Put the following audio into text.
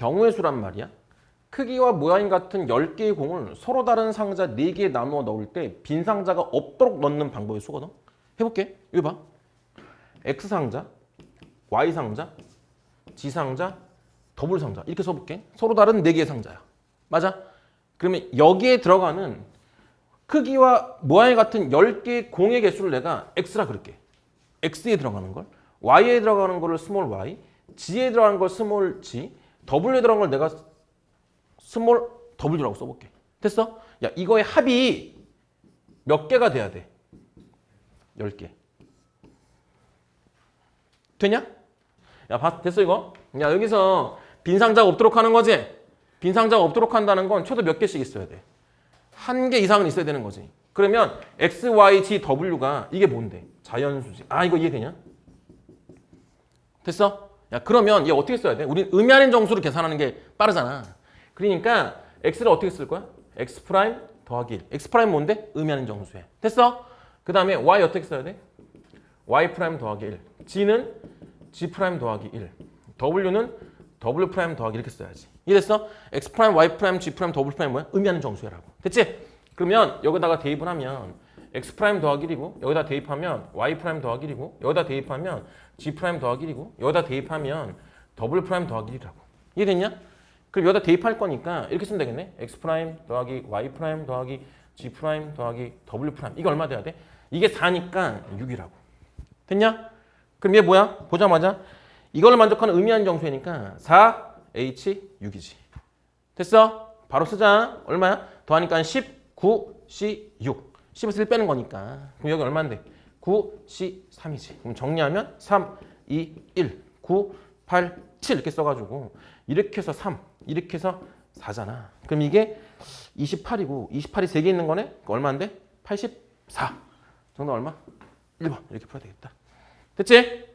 경우의 수란 말이야. 크기와 모양이 같은 10개의 공을 서로 다른 상자 4개에 나누어 넣을 때 빈 상자가 없도록 넣는 방법의 수거든. 해볼게. 이거 봐. X 상자, Y 상자, G 상자, 더블 상자 이렇게 써볼게. 서로 다른 4개의 상자야. 맞아? 그러면 여기에 들어가는 크기와 모양이 같은 10개의 공의 개수를 내가 X라 그럴게. X에 들어가는 걸, Y에 들어가는 거를 스몰 y, G에 들어가는 걸 스몰 g, W에 들어간 걸 내가 스몰 W라고 써볼게. 됐어? 야 이거의 합이 몇 개가 돼야 돼? 10개. 되냐? 야 봤, 됐어 이거? 야 여기서 빈 상자가 없도록 하는 거지? 빈 상자가 없도록 한다는 건 최소 몇 개씩 있어야 돼? 한 개 이상은 있어야 되는 거지. 그러면 x, y, g, w가 이게 뭔데? 자연수지. 아 이거 이해되냐? 됐어? 야 그러면 얘 어떻게 써야 돼? 우린 의미하는 정수로 계산하는 게 빠르잖아. 그러니까 x를 어떻게 쓸 거야? x 프라임 더하기 1. x 프라임 뭔데? 의미하는 정수에. 됐어? 그 다음에 y 어떻게 써야 돼? y 프라임 더하기 1. g는 g 프라임 더하기 1. w는 w 프라임 더하기 이렇게 써야지. 이해됐어? x 프라임, y 프라임, g 프라임, w 프라임 뭐야? 의미하는 정수야라고. 됐지? 그러면 여기다가 대입을 하면 x 프라임 더하기 1이고 여기다 대입하면 y 프라임 더하기 1이고 여기다 대입하면 g 프라임 더하기 1이고 여기다 대입하면 w 프라임 더하기 1이라고. 이해됐냐? 그럼 여기다 대입할 거니까 이렇게 쓰면 되겠네. x 프라임 더하기 y 프라임 더하기 g 프라임 더하기 w 프라임. 이게 얼마 돼야 돼? 이게 4니까 6이라고. 됐냐? 그럼 얘 뭐야? 보자마자 이걸 만족하는 의미하는 정수니까 4h 6이지. 됐어? 바로 쓰자. 얼마야? 더하니까 10, 9, C 6. 10에서 1 빼는 거니까. 그럼 여기 얼마인데? 9, C 3이지. 그럼 정리하면 3, 2, 1, 9, 8, 7 이렇게 써가지고 이렇게 해서 3, 이렇게 해서 4잖아. 그럼 이게 28이고 28이 3개 있는 거네? 얼마인데? 84. 정답 얼마? 1번 이렇게 풀어야 되겠다. 됐지?